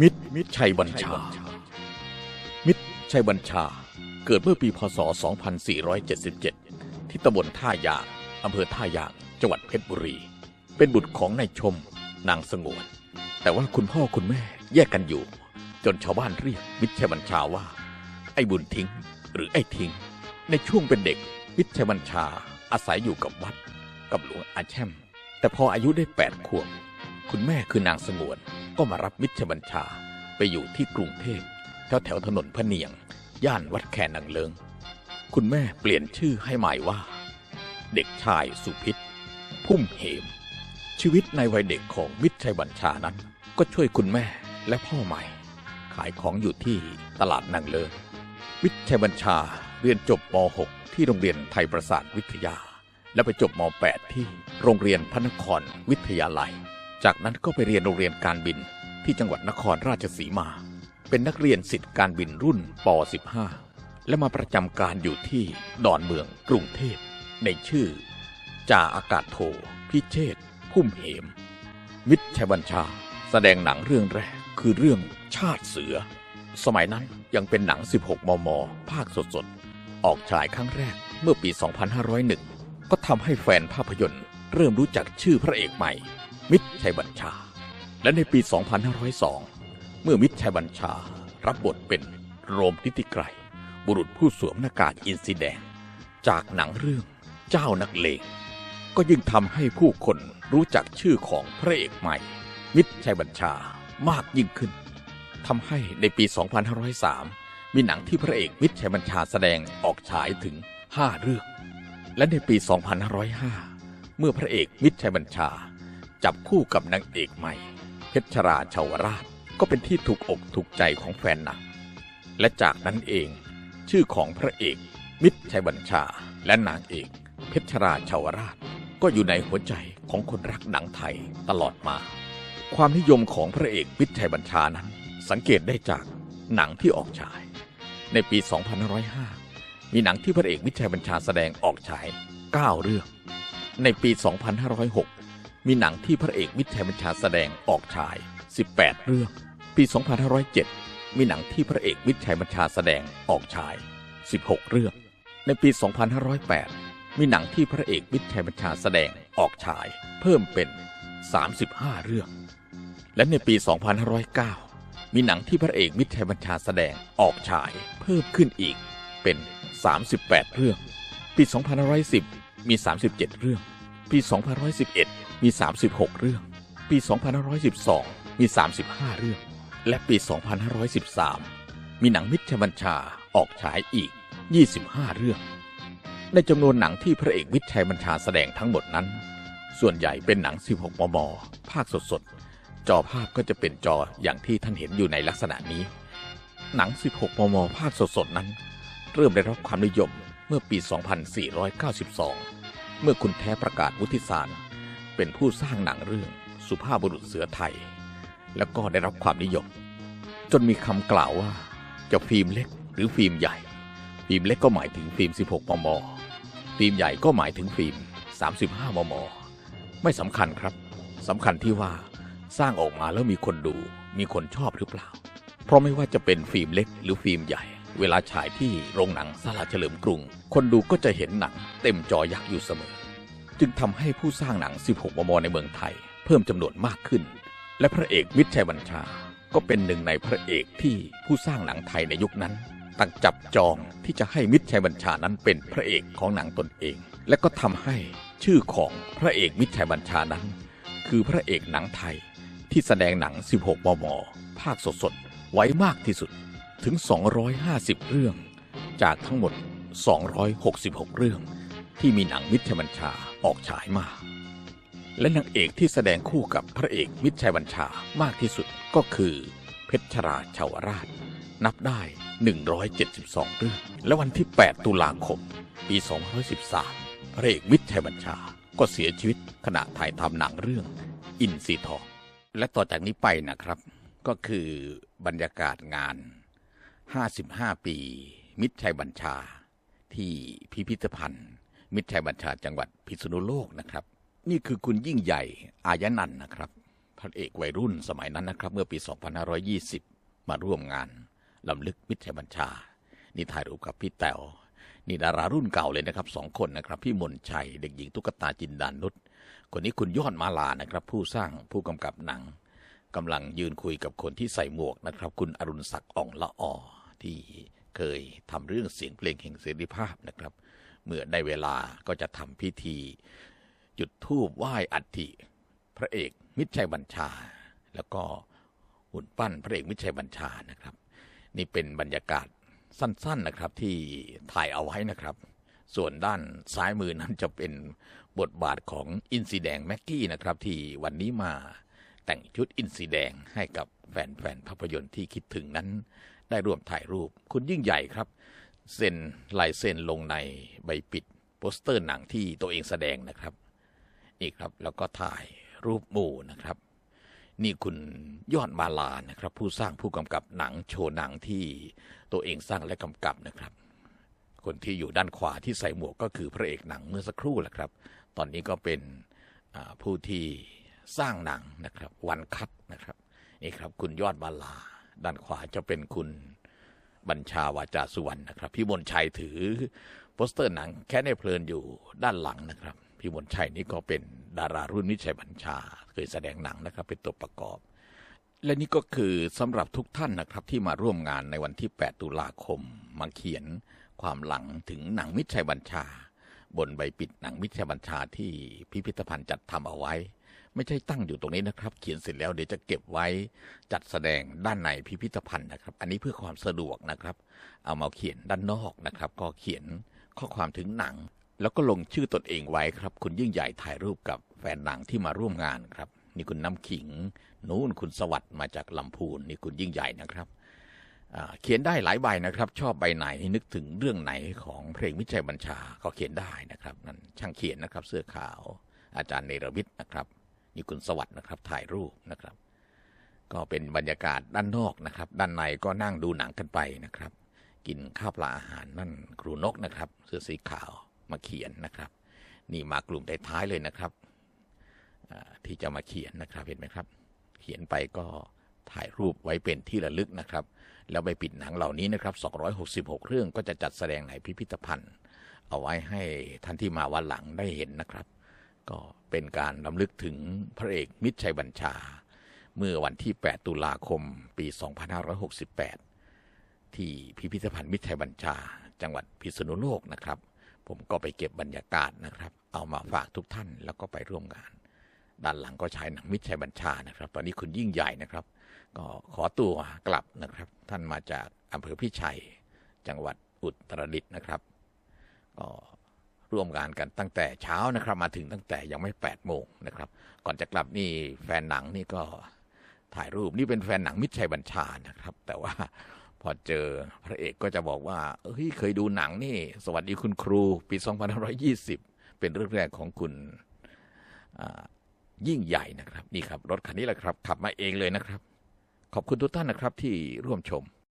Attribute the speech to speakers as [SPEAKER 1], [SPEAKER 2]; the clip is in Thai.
[SPEAKER 1] มิตรมิตรชัยบัญชา มิตรชัยบัญชา เกิดเมื่อปีพศ 2477 ที่ตำบลท่ายางอำเภอท่ายาง จังหวัดเพชรบุรี เป็นบุตรของนายชม นางสงวน แต่ว่าคุณพ่อคุณแม่แยกกันอยู่ จนชาวบ้านเรียกมิตรชัยบัญชาว่า ไอ้บุญทิ้ง หรือไอ้ทิ้ง ในช่วงเป็นเด็ก มิตรชัยบัญชาอาศัยอยู่กับวัด กับหลวงอาแช่ม แต่พออายุได้แปดขวบ คุณแม่คือนางสงวนก็มารับมิชบัญชาไปอยู่ที่กรุงเทพแถวแถวถนนพระเนียง ย่านวัดแคนนางเลิง คุณแม่เปลี่ยนชื่อให้ใหม่ว่า เด็กชายสุพิษ พุ่มเหม ชีวิตในวัยเด็กของมิตรชัยบัญชานั้นก็ช่วยคุณแม่และพ่อใหม่ ขายของอยู่ที่ตลาดนางเลิงมิตรชัยบัญชาเรียนจบป .6 ที่โรงเรียนไทยประสาทวิทยา และไปจบม .8 ที่โรงเรียนพระนครวิทยาลัย จากนั้นก็ไปเรียนโรงเรียนการบินที่จังหวัดนครราชสีมา เป็นนักเรียนสิทธิการบินรุ่นป .15 และมาประจำการอยู่ที่ดอนเมืองกรุงเทพ ในชื่อจ่าอากาศโท พิเชษพุ่มเหม มิตรชัยบัญชา แสดงหนังเรื่องแรกคือเรื่องชาติเสือ สมัยนั้นยังเป็นหนัง 16 มม ภาคสดๆ ออกฉายครั้งแรกเมื่อปี 2501 ก็ทำให้แฟนภาพยนตร์เริ่มรู้จักชื่อพระเอกใหม่ มิตรชัยบัญชา และในปี 2502 เมื่อมิตรชัยบัญชา รับบทเป็นโรมทิติไกรบุรุษผู้สวมหน้ากากอินซีแดง จากหนังเรื่องเจ้านักเลงก็ยิ่งทำให้ผู้คนรู้จักชื่อของพระเอกใหม่ มิตรชัยบัญชามากยิ่งขึ้นทำให้ในปี 2503 มีหนังที่พระเอกมิตรชัยบัญชาแสดงออกฉายถึง 5 เรื่อง และในปี 2505 เมื่อพระเอกมิตรชัยบัญชา จับคู่กับนางเอกใหม่ เพชรราชาวราชก็เป็นที่ถูกอกถูกใจของแฟนหนังและจากนั้นเอง ชื่อของพระเอก มิตรชัยบัญชา และนางเอก เพชรราชาวราช ก็อยู่ในหัวใจของคนรักหนังไทยตลอดมา ความนิยมของพระเอกมิตรชัยบัญชานั้น สังเกตได้จากหนังที่ออกฉาย ในปี 2505 มีหนังที่พระเอกมิตรชัยบัญชาแสดงออกฉาย 9 เรื่อง ในปี 2506 มีหนังที่พระเอกมิตรชัยบัญชาแสดงออกฉาย 18 เรื่อง ปี 2507 มีหนังที่พระเอกมิตรชัยบัญชาแสดงออกฉาย 16 เรื่อง ในปี 2508 มีหนังที่พระเอกมิตรชัยบัญชาแสดงออกฉาย เพิ่มเป็น 35 เรื่อง และในปี 2509 มีหนังที่พระเอกมิตรชัยบัญชาแสดงออกฉาย เพิ่มขึ้นอีกเป็น 38 เรื่อง ปี 2510 มี 37 เรื่อง ปี 2511 มี 36 เรื่อง ปี 2512 มี 35 เรื่อง และปี 2513 มีหนังมิตรชัยบัญชาออกฉายอีก 25 เรื่อง ในจำนวนหนังที่พระเอกมิตรชัยบัญชาแสดงทั้งหมดนั้น ส่วนใหญ่เป็นหนัง 16 มม ภาคสดๆ จอภาพก็จะเป็นจออย่างที่ท่านเห็นอยู่ในลักษณะนี้ หนัง 16 มม ภาคสดๆ นั้น เริ่มได้รับความนิยมเมื่อปี 2492 เมื่อคุณแท้ประกาศวุฒิสาร เป็นผู้สร้างหนังเรื่องสุภาพบุรุษเสือไทย แล้วก็ได้รับความนิยม จนมีคำกล่าวว่าจะฟิล์มเล็กหรือฟิล์มใหญ่ ฟิล์มเล็กก็หมายถึงฟิล์ม 16 มม ฟิล์มใหญ่ก็หมายถึงฟิล์ม 35 มม ไม่สำคัญครับสำคัญที่ว่าสร้างออกมาแล้วมีคนดู มีคนชอบหรือเปล่า เพราะไม่ว่าจะเป็นฟิล์มเล็กหรือฟิล์มใหญ่ เวลาฉายที่โรงหนังสาราเฉลิมกรุง คนดูก็จะเห็นหนังเต็มจอยักษ์อยู่เสมอ จึงทำให้ผู้สร้างหนัง 16 มม ในเมืองไทย เพิ่มจำนวนมากขึ้น และพระเอกมิตรชัยบัญชา ก็เป็นหนึ่งในพระเอกที่ผู้สร้างหนังไทยในยุคนั้นตั้งจับจองที่จะให้มิตรชัยบัญชานั้นเป็นพระเอกของหนังตนเอง และก็ทำให้ชื่อของพระเอกมิตรชัยบัญชานั้น คือพระเอกหนังไทยที่แสดงหนัง 16 มม ภาคสดๆ ไว้มากที่สุดถึง 250 เรื่อง จากทั้งหมด 266 เรื่อง ที่มีหนังมิตรชัยบัญชา ออกฉายมา และนางเอกที่แสดงคู่กับพระเอกมิตรชัยบัญชามากที่สุดก็คือ เพชรชราชาวราช นับได้ 172 เรื่อง และวันที่ 8 ตุลาคม ปี2513 พระเอกมิตรชัยบัญชาก็เสียชีวิตขณะถ่ายทำหนังเรื่อง อินซีทองและต่อจากนี้ไปนะครับ ก็คือบรรยากาศงาน 55 ปี มิตรชัยบัญชา ที่พิพิธภัณฑ์ มิตรชัยบัญชาจังหวัดพิษณุโลกนะครับ นี่คือคุณยิ่งใหญ่อายนันนะครับภระเอกวัยรุ่นสมัยนั้นนะครับ เมื่อปี 2520 มาร่วมงานลำลึกมิตรชัยบัญชา นี่ถ่ายรูปกับพี่แต๋วนี่ดารารุ่นเก่าเลยนะครับสองคนนะครับ พี่มนชัยเด็กหญิงตุ๊กตาจินดานุชคนนี้คุณยอดมาลานะครับ ผู้สร้างผู้กำกับหนังกำลังยืนคุยกับคนที่ใส่หมวกนะครับ คุณอรุณศักดิ์อ่องละออที่เคยทำเรื่องเสียงเพลงแห่งเสรีภาพนะครับ เมื่อได้เวลาก็จะทำพิธี จุดธูปไหว้อัฐิพระเอกมิตรชัยบัญชา แล้วก็หุ่นปั้นพระเอกมิตรชัยบัญชานะครับ นี่เป็นบรรยากาศสั้นๆนะครับที่ถ่ายเอาไว้นะครับ ส่วนด้านซ้ายมือนั้นจะเป็นบทบาทของอินซีแดงแม็กกี้นะครับที่วันนี้มาแต่งชุดอินซีแดงให้กับแฟนๆภาพยนตร์ที่คิดถึงนั้น ได้ร่วมถ่ายรูปคุณยิ่งใหญ่ครับ เซ็นลายเซ็นลงในใบปิดโปสเตอร์หนังที่ตัวเองแสดงนะครับ นี่ครับแล้วก็ถ่ายรูปหมู่นะครับ นี่คุณยอดมาลานะครับ ผู้สร้างผู้กำกับหนังโชว์หนังที่ตัวเองสร้างและกำกับนะครับ คนที่อยู่ด้านขวาที่ใส่หมวกก็คือพระเอกหนังเมื่อสักครู่แหละครับ ตอนนี้ก็เป็นผู้ที่สร้างหนังนะครับ วันคัดนะครับนี่ครับ คุณยอดมาลา ด้านขวาจะเป็นคุณ บัญชาวาจาสุวรรณนะครับ พี่มนชัยถือโปสเตอร์หนังแค่ในเพลินอยู่ด้านหลังนะครับ พี่มนชัยนี่ก็เป็นดารารุ่นวิชัยบัญชา เคยแสดงหนังนะครับ เป็นตัวประกอบ และนี่ก็คือสำหรับทุกท่านนะครับ ที่มาร่วมงานในวันที่ 8 ตุลาคม มาเขียนความหลังถึงหนังมิตรชัยบัญชา บนใบปิดหนังมิตรชัยบัญชาที่พิพิธภัณฑ์จัดทำเอาไว้ ไม่ใช่ตั้งอยู่ตรงนี้นะครับ เขียนเสร็จแล้วเดี๋ยวจะเก็บไว้จัดแสดงด้านในพิพิธภัณฑ์นะครับ อันนี้เพื่อความสะดวกนะครับ เอามาเขียนด้านนอกนะครับ ก็เขียนข้อความถึงหนัง แล้วก็ลงชื่อตนเองไว้ครับ คุณยิ่งใหญ่ถ่ายรูปกับแฟนหนังที่มาร่วมงานครับ นี่คุณน้ำขิง นู้นคุณสวัสด์มาจากลำพูนนี่คุณยิ่งใหญ่นะครับเขียนได้หลายใบนะครับ ชอบใบไหนนึกถึงเรื่องไหนของเพลงมิตรชัยบัญชาก็เขียนได้นะครับนั่นช่างเขียนนะครับ เสื้อขาวอาจารย์เนรมิตนะครับ นี่คุณสวัสด์นะครับ ถ่ายรูปนะครับ ก็เป็นบรรยากาศด้านนอกนะครับ ด้านในก็นั่งดูหนังกันไปนะครับ กินข้าวปลาอาหารนั่นครูนกนะครับ เสื้อสีขาวมาเขียนนะครับ นี่มากลุ่มท้ายๆเลยนะครับที่จะมาเขียนนะครับเห็นไหมครับ เขียนไปก็ถ่ายรูปไว้เป็นที่ระลึกนะครับ แล้วไปปิดหนังเหล่านี้นะครับ 266 เรื่องก็จะจัดแสดงในพิพิธภัณฑ์ เอาไว้ให้ท่านที่มาวันหลังได้เห็นนะครับ ก็เป็นการรำลึกถึงพระเอกมิตรชัยบัญชา เมื่อวันที่ 8 ตุลาคม ปี 2568 ที่พิพิธภัณฑ์มิตรชัยบัญชา จังหวัดพิษณุโลกนะครับ ผมก็ไปเก็บบรรยากาศนะครับ เอามาฝากทุกท่านแล้วก็ไปร่วมงาน ด้านหลังก็ใช้หนังมิตรชัยบัญชานะครับ ตอนนี้คุณยิ่งใหญ่นะครับ ก็ขอตัวกลับนะครับ ท่านมาจากอำเภอพิชัย จังหวัดอุตรดิตถ์นะครับก็ ร่วมงานกันตั้งแต่เช้านะครับ มาถึงตั้งแต่ยังไม่8ปดโมงนะครับ ก่อนจะกลับนี่แฟนหนังนี่ก็ถ่ายรูปนี่เป็นแฟนหนังมิตรชัยบัญชานะครับ แต่ว่าพอเจอพระเอกก็จะบอกว่าเฮ้ยเคยดูหนังนี่ สวัสดีคุณครูปี2520 เป็นเรื่องแรกของคุณยิ่งใหญ่นะครับ นี่ครับ รถคันนี้แหละครับ ขับมาเองเลยนะครับ ขอบคุณทุกท่านนะครับที่ร่วมชม